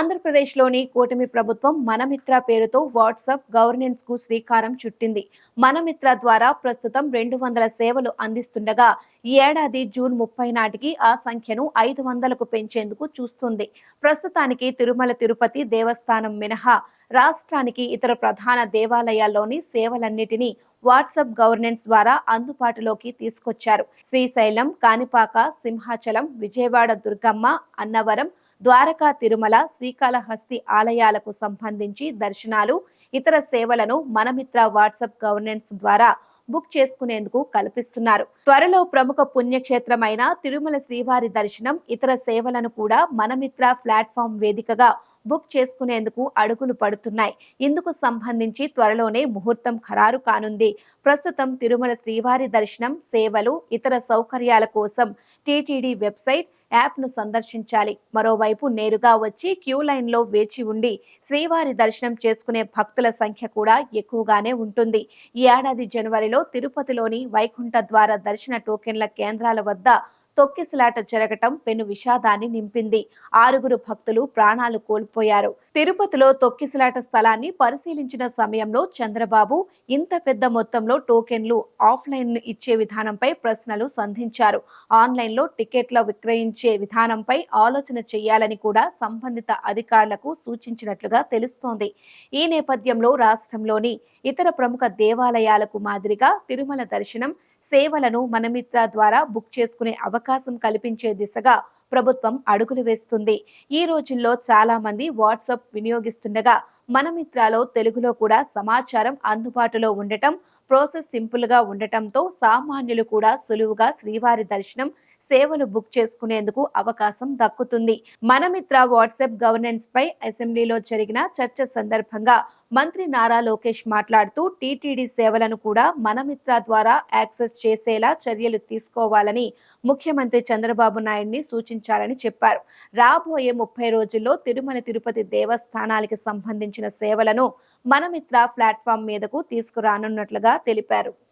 ఆంధ్రప్రదేశ్లోని కూటమి ప్రభుత్వం మనమిత్ర పేరుతో వాట్సాప్ గవర్నెన్స్కు శ్రీకారం చుట్టింది. మనమిత్ర ద్వారా ప్రస్తుతం రెండు వందల సేవలు అందిస్తుండగా ఈ ఏడాది జూన్ ముప్పై నాటికి ఆ సంఖ్యను ఐదు వందలకు పెంచేందుకు చూస్తుంది. ప్రస్తుతానికి తిరుమల తిరుపతి దేవస్థానం మినహా రాష్ట్రానికి ఇతర ప్రధాన దేవాలయాల్లోని సేవలన్నిటినీ వాట్సాప్ గవర్నెన్స్ ద్వారా అందుబాటులోకి తీసుకొచ్చారు. శ్రీశైలం కాణిపాక సింహాచలం విజయవాడ దుర్గమ్మ అన్నవరం ద్వారకా తిరుమల శ్రీకాళహస్తి ఆలయాలకు సంబంధించి దర్శనాలు ఇతర సేవలను మనమిత్ర వాట్సాప్ గవర్నెన్స్ ద్వారా బుక్ చేసుకునేందుకు కల్పిస్తున్నారు. త్వరలో ప్రముఖ పుణ్యక్షేత్రమైన తిరుమల శ్రీవారి దర్శనం ఇతర సేవలను కూడా మనమిత్ర ప్లాట్ఫామ్ వేదికగా బుక్ చేసుకునేందుకు అడుగులు పడుతున్నాయి. ఇందుకు సంబంధించి త్వరలోనే ముహూర్తం ఖరారు కానుంది. ప్రస్తుతం తిరుమల శ్రీవారి దర్శనం సేవలు ఇతర సౌకర్యాల కోసం టీటీడీ వెబ్సైట్ యాప్ను సందర్శించాలి. మరోవైపు నేరుగా వచ్చి క్యూ లైన్లో వేచి ఉండి శ్రీవారి దర్శనం చేసుకునే భక్తుల సంఖ్య కూడా ఎక్కువగానే ఉంటుంది. ఈ ఏడాది జనవరిలో తిరుపతిలోని వైకుంఠ ద్వార దర్శన టోకెన్ల కేంద్రాల వద్ద తొక్కిసలాట జరగటం పెను విషాదాన్ని నింపింది. ఆరుగురు భక్తులు ప్రాణాలు కోల్పోయారు. తిరుపతిలో తొక్కిసలాట స్థలాన్ని పరిశీలించిన సమయంలో చంద్రబాబు ఇంత పెద్ద మొత్తంలో టోకెన్లు ఆఫ్లైన్ ఇచ్చే విధానంపై ప్రశ్నలు సంధించారు. ఆన్లైన్లో టికెట్ల విక్రయించే విధానంపై ఆలోచన చేయాలని కూడా సంబంధిత అధికారులకు సూచించినట్లుగా తెలుస్తోంది. ఈ నేపథ్యంలో రాష్ట్రంలోని ఇతర ప్రముఖ దేవాలయాలకు మాదిరిగా తిరుమల దర్శనం సేవలను మనమిత్ర ద్వారా బుక్ చేసుకునే అవకాశం కల్పించే దిశగా ప్రభుత్వం అడుగులు వేస్తుంది. ఈ రోజుల్లో చాలా మంది వాట్సాప్ వినియోగిస్తుండగా మనమిత్రాలో తెలుగులో కూడా సమాచారం అందుబాటులో ఉండటం ప్రాసెస్ సింపుల్గా ఉండటంతో సామాన్యులు కూడా సులువుగా శ్రీవారి దర్శనం సేవలు బుక్ చేసుకునేందుకు అవకాశం దక్కుతుంది. మనమిత్ర వాట్సాప్ గవర్నెన్స్ పై అసెంబ్లీలో జరిగిన చర్చ సందర్భంగా మంత్రి నారా లోకేష్ మాట్లాడుతూ టీటీడీ సేవలను కూడా మనమిత్ర ద్వారా యాక్సెస్ చేసేలా చర్యలు తీసుకోవాలని ముఖ్యమంత్రి చంద్రబాబు నాయుడిని సూచించారని చెప్పారు. రాబోయే ముప్పై రోజుల్లో తిరుమల తిరుపతి దేవస్థానాలకి సంబంధించిన సేవలను మనమిత్ర ప్లాట్ఫామ్ మీదకు తీసుకురానున్నట్లుగా తెలిపారు.